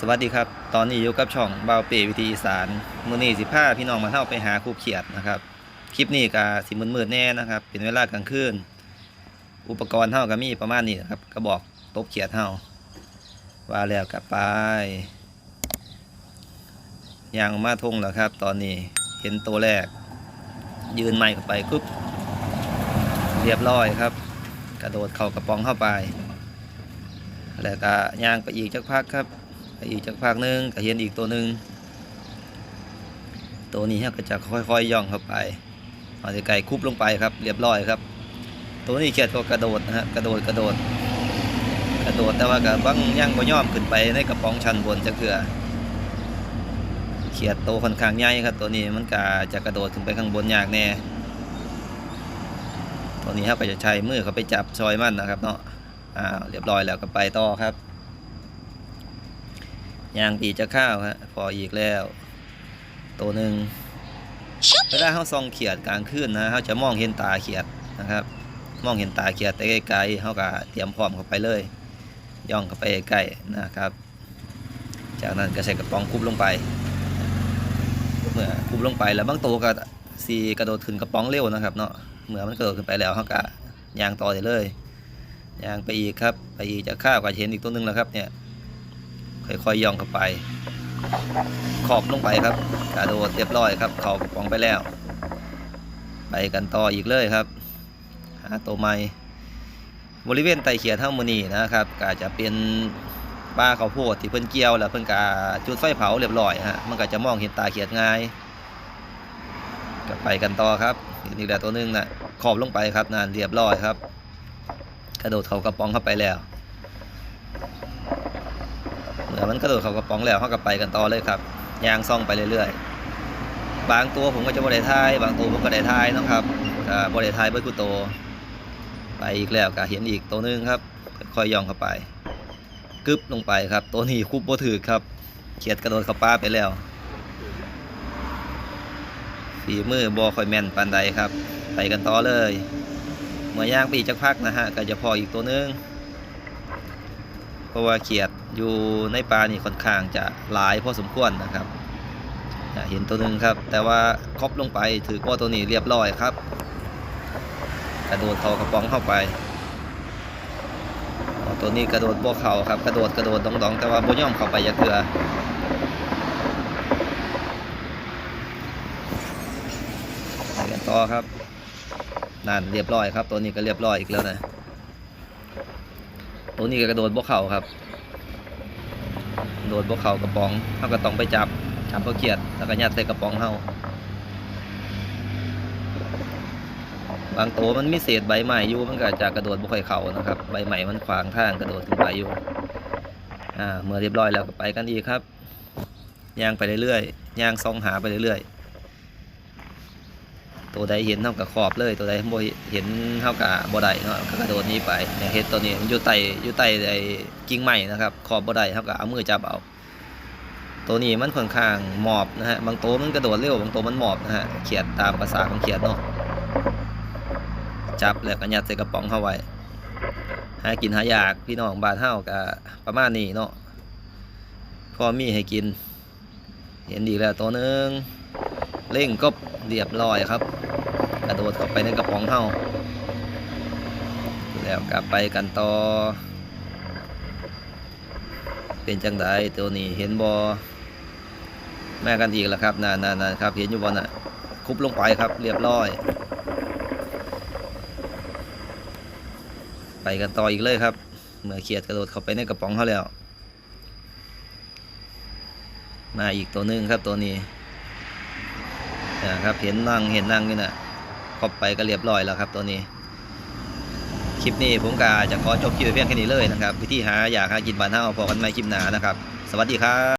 สวัสดีครับ ตอนนี้อยู่กับช่องเบาเปวิธีอีสานมือนี้สิพาพี่น้องมาเท่าไปหาคูเขียดนะครับ คลิปนี้ก็สิมืดๆแน่นะครับ เป็นเวลากลางคืน อุปกรณ์เท่าก็มีประมาณนี้นครับ กระบอกตบเขียดเท่าว่าแล้วกลับไปยางมาทงแล้วครับ ตอนนี้เห็นตัวแรก ยืนไม้เข้าไปปุ๊บเรียบร้อยครับ กระโดดเข้ากระป๋องเข้าไป แล้วก็ยางไปอีกจักพักครับ อีกจักพักหนึงก็เห็นอีกตัวหนึ่งตัวนี้เราก็จะค่อยๆย่องเข้าไปเอาไก่คุบลงไปครับ เรียบร้อยครับ ตัวนี้เขียดก็กระโดดนะฮะกระโดดกระโดด กระโดดแต่ว่าก็บังย่างบ่ย่อมขึ้นไปในกระป๋องชั้นบนจะเถื่อเขียดโตวค่อนข้างใหญ่ครับ ตัวนี้มันก็จะกระโดดขึ้นไปข้างบนยากแน่ตัวนี้ครับก็จะใช้มือเขาไปจับซอยมันนะครับเนาะอ้าวเรียบร้อยแล้วก็ไปต่อครับ ยางปีจะข้าวฮะพออีกแล้ว ตัวหนึ่งเวลาเขาส่องเขียดกลางคืนนะเขาจะมองเห็นตาเขียดนะครับ มองเห็นตาเขียดแต่ไกลๆเขาก็เตรียมพร้อมเข้าไปเลย ย่องเข้าไปใกล้ๆนะครับ จากนั้นก็ใส่กระป๋องคุบลงไป เมื่อคุบลงไปแล้วบางตัวก็สีกระโดดขึ้นกระป๋องเร็วนะครับเนาะเมื่อมันกระโดดขึ้นไปแล้วเขาก็ยางต่อได้เลยยางไปอีกครับ ไปอีกจะข้าวก็จะเห็นอีกตัวหนึงแล้วครับเนี่ย ค่อยๆย่องเข้าไป ขอบลงไปครับกระโดดเรียบร้อยครับเขากระปองไปแล้ว ไปกันต่ออีกเลยครับหาตัวใหม่บริเวณไตเขียดเท่ามือนีนะครับก็จะเป็นป้าข้าวโพดที่เพิ่นเกี่ยวแล้วเพิ่นกาจุดไฟเผาเรียบร้อยฮะมันก็จะมองเห็นตาเขียดง่ายก็ไปกันต่อครับอีกแล้วตัวนึงนะขอบลงไปครับนั่นเรียบร้อยครับ กระโดดเขากระป๋องเข้าไปแล้ว มื่อมันกระโดดเขากระป๋องแล้วเขาก็ไปกันต่อเลยครับยางซ่องไปเรื่อยๆ บางตัวผมก็จะบริทาย บางตัวผมก็ได้ทายนะครับบริทายเบิร์กุโต ไปอีกแล้วก็เห็นอีกตัวนึงครับ ค่อยย่องเข้าไปกึบลงไปครับ ตัวนี้คุบโบถือครับเขียดกระโดดเข้าป้าไปแล้วฝีมือบอคอยแม่นปานใดครับ ไปกันต่อเลย เมื่อย่างปีจักพักนะฮะก็จะพออีกตัวนึง ราะว่าเขียดอยู่ในปลานี่ค่อนข้างจะหลายพอสมควรนะครับเห็นตัวหนึ่งครับ แต่ว่าครอบลงไปถือว่าตัวนี้เรียบร้อยครับ กระโดดเขากระป๋องเข้าไป ตัวนี้กระโดดบ่เขาครับ กระโดดกระโดดดองๆ แต่ว่าบ่ย่อมเข้าไปอยาเถื่อไปกันต่อครับนั่นเรียบร้อยครับ ตัวนี้ก็เรียบร้อยอีกแล้วนะ ตัวนี้ก็กระโดดบกเข่าครับ โดดบกเข่ากระป๋องเขาก็ต้องไปจับจับเขาเกียดแล้วก็ยัดใส่กระป๋องเขาบางตัวมันมีเศษใบใหม่อยู่มันก็จะกระโดดบ่ค่อยเข่านะครับ ใบใหม่มันขวางทางกระโดดขึ้นไปอยู่ อ่า เมื่อเรียบร้อยแล้วก็ไปกันอีกครับย่างไปเรื่อยๆย่างซองหาไปเรื่อยๆ ตัวใดเห็นเท่ากับขอบเลยตัวใดบ่เห็นเท่ากับบ่ได้เนาะก็กระโดดนี้ไปอย่างเห็ดตัวนี้มันอยู่ใต้อยู่ใต้ไอ้กิ่งไม้นะครับ ขอบบ่ได้เท่ากับเอามือจับเอาตัวนี้มันค่อนข้างหมอบนะฮะบางตัวมันกระโดดเร็วบางตัวมันหมอบนะฮะเขียดตามภาษาของเขียดเนาะจับแล้วก็ยัดใส่กระป๋องเข้าไว้หากินหายากพี่น้องบ้านเฮาก็ประมาณนี้เนาะพอมีให้กิน เห็นดีแล้วตัวหนึงเร่งก็เรียบร้อยครับ กระโดดเข้าไปในกระป๋องเฮาแล้วกลับไปกันต่อ เป็นจังไดตัวนี้เห็นบอแม่กันอีกแล้วครับนานๆครับ เห็นอยู่บอน่ะ คุบลงไปครับ เรียบร้อย ไปกันต่ออีกเลยครับ เมื่อเขียดกระโดดเข้าไปในกระป๋องเขาแล้ว มาอีกตัวหนึงครับตัวนี้นะครับเห็นนั่งเห็นนั่งนี่นะ เข้าไปก็เรียบร้อยแล้วครับตัวนี้ คลิปนี้ผมกาจะขอจบคลิปเพียงแค่นี้เลยนะครับ วิธีหาอยากหากินบ้านเฮาพอกันไหม่คลิปหน้านะครับ สวัสดีครับ